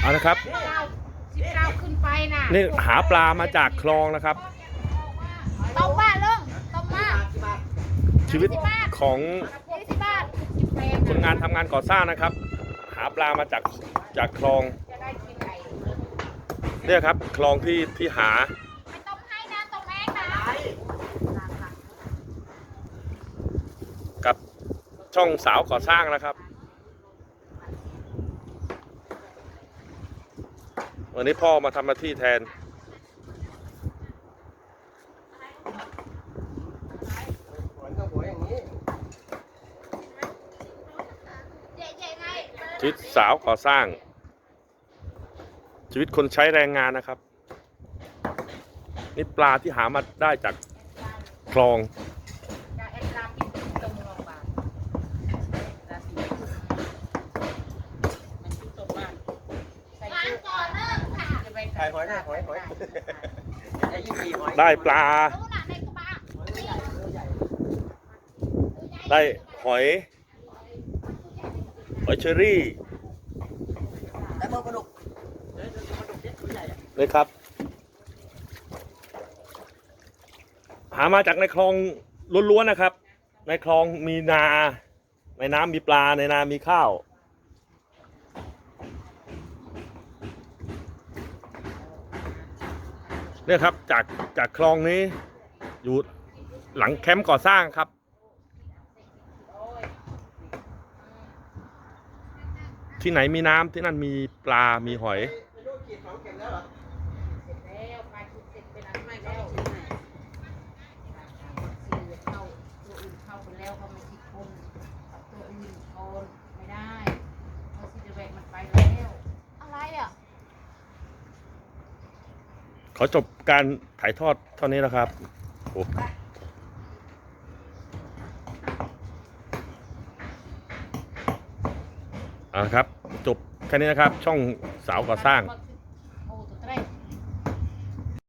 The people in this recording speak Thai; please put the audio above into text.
เอาละครับสิบเก้าสิบเก้าขึ้นไปน่ะนี่หาปลามาจากคลองนะครับต้มว่าลุงต้มว่าชีวิตของยี่สิบบาทสิบแปดคนงานทำงานก่อสร้างนะครับ หาปลามาจากจากคลองจะได้กินไก่เนี่ยครับ คลองที่ที่หาไม่ต้มให้นะต้มเองนะกับช่องสาวก่อสร้างนะครับ วันนี้พ่อมาทำหน้าที่แทน ชีวิตสาวก่อสร้าง ชีวิตคนใช้แรงงานนะครับ นี่ปลาที่หามาได้จากคลอง จะเอ็นลากินตรงโรงพยาบาลราศีมันที่ตกบ้านใส่ วาง ชุด ก่อนเริ่ม ไปหอยหอยหอยหอยหอยไอ้ยี่ปีหอยได้ปลา ได้หอย หอยเชอรี่แต่เมื่อปลาดุกเฮ้ยปลาดุกเนี่ยตัวใหญ่อะเลยครับ หามาจากในคลองล้วนๆนะครับ ในคลองมีนา ในน้ำมีปลาในนามีข้าว เนี่ยครับจากจากคลองนี้ อยู่หลังแคมป์ก่อสร้างครับ ที่ไหนมีน้ำที่นั่นมีปลา มีหอย ไอ้ลูกขีดของเข็มแล้วเหรอ เสร็จแล้วไปชุดเสร็จเป็นอะไรไม่แล้วซื้อเข้าตัวอื่นเข้าไปแล้วเขาไม่คิดคนเอาตัวอื่นโอนไม่ได้เพราะซิเดเวกมันไปแล้ว อะไรอะ ข อจบการถ่ายทอดเท่านี้นะครับโอ้อ่าครับ จบแค่นี้นะครับ ช่องสาวก่อสร้าง